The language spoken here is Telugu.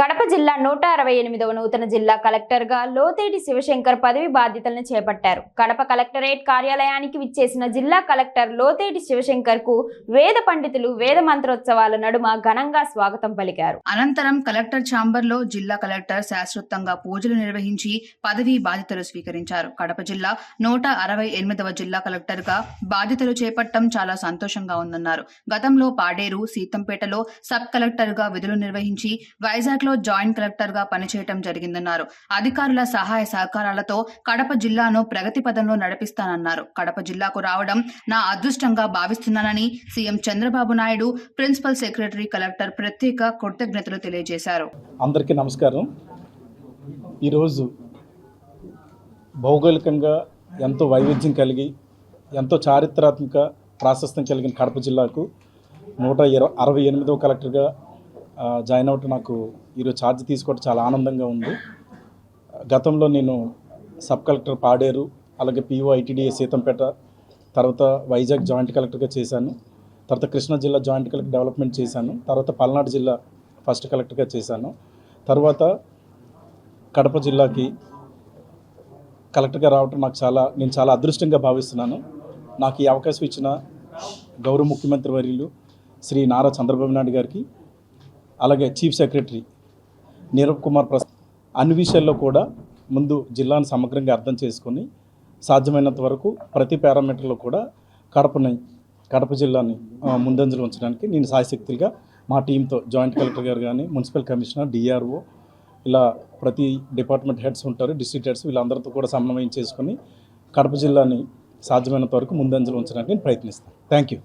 కడప జిల్లా నూట అరవై ఎనిమిదవ నూతన జిల్లా కలెక్టర్గా లోతేటి శివశంకర్ పదవి బాధ్యతలను చేపట్టారు. కడప కలెక్టరేట్ కార్యాలయానికి విచ్చేసిన జిల్లా కలెక్టర్ లోతేటి శివశంకర్కు వేద పండితులు వేద మంత్రోత్సవాల నడుమ ఘనంగా స్వాగతం పలికారు. అనంతరం కలెక్టర్ ఛాంబర్లో జిల్లా కలెక్టర్ శాశ్వతంగా పూజలు నిర్వహించి పదవీ బాధ్యతలు స్వీకరించారు. కడప జిల్లా నూట అరవై ఎనిమిదవ జిల్లా కలెక్టర్గా బాధ్యతలు చేపట్టడం చాలా సంతోషంగా ఉందన్నారు. గతంలో పాడేరు సీతంపేటలో సబ్ కలెక్టర్గా విధులు నిర్వహించి వైజాగ్ లో జాయింట్ కలెక్టర్గా పనిచేయటం జరిగిందన్నారు. అధికారుల సహాయ సహకారాలతో కడప జిల్లాను ప్రగతి పదంలో నడిపిస్తానన్నారు. కడప జిల్లాకు రావడం నా అదృష్టంగా భావిస్తున్నానని CM Chandrababu Naidu principal secretary collector ప్రత్యేక కృతజ్ఞతలు తెలియజేశారు. అందరికీ నమస్కారం. ఈరోజు భౌగోళికంగా ఎంతో వైవిధ్యం కలిగి ఎంతో చారిత్రాత్మక ప్రాశస్త్యం కలిగిన కడప జిల్లాకు నూట ఇరవై అరవై ఎనిమిదవ కలెక్టర్గా జాయిన్ అవుట్ నాకు ఈరోజు ఛార్జ్ తీసుకోవడం చాలా ఆనందంగా ఉంది. గతంలో నేను సబ్ కలెక్టర్ పాడేరు అలాగే పిఓ ఐటీడీఏ సీతంపేట తర్వాత వైజాగ్ జాయింట్ కలెక్టర్గా చేశాను. తర్వాత కృష్ణా జిల్లా జాయింట్ కలెక్టర్ డెవలప్మెంట్ చేశాను. తర్వాత పల్నాడు జిల్లా ఫస్ట్ కలెక్టర్గా చేశాను. తర్వాత కడప జిల్లాకి కలెక్టర్గా రావటం నాకు చాలా నేను చాలా అదృష్టంగా భావిస్తున్నాను. నాకు ఈ అవకాశం ఇచ్చిన గౌరవ ముఖ్యమంత్రి వర్యులు శ్రీ నారా చంద్రబాబు నాయుడు గారికి అలాగే చీఫ్ సెక్రటరీ నీరవ్ కుమార్ ప్రసాద్ అన్ని విషయాల్లో కూడా ముందు జిల్లాను సమగ్రంగా అర్థం చేసుకొని సాధ్యమైనంత వరకు ప్రతి పారామీటర్లో కూడా కడపని కడప జిల్లాని ముందంజలో ముందంజలు ఉంచడానికి నేను సాయశక్తులుగా మా టీంతో జాయింట్ కలెక్టర్ గారు కానీ మున్సిపల్ కమిషనర్ డిఆర్ఓ ఇలా ప్రతి డిపార్ట్మెంట్ హెడ్స్ ఉంటారు డిస్ట్రిక్ట్ హెడ్స్ వీళ్ళందరితో కూడా సమన్వయం చేసుకొని కడప జిల్లాని సాధ్యమైనంత వరకు ముందంజలు ఉంచడానికి నేను ప్రయత్నిస్తాను. Thank you.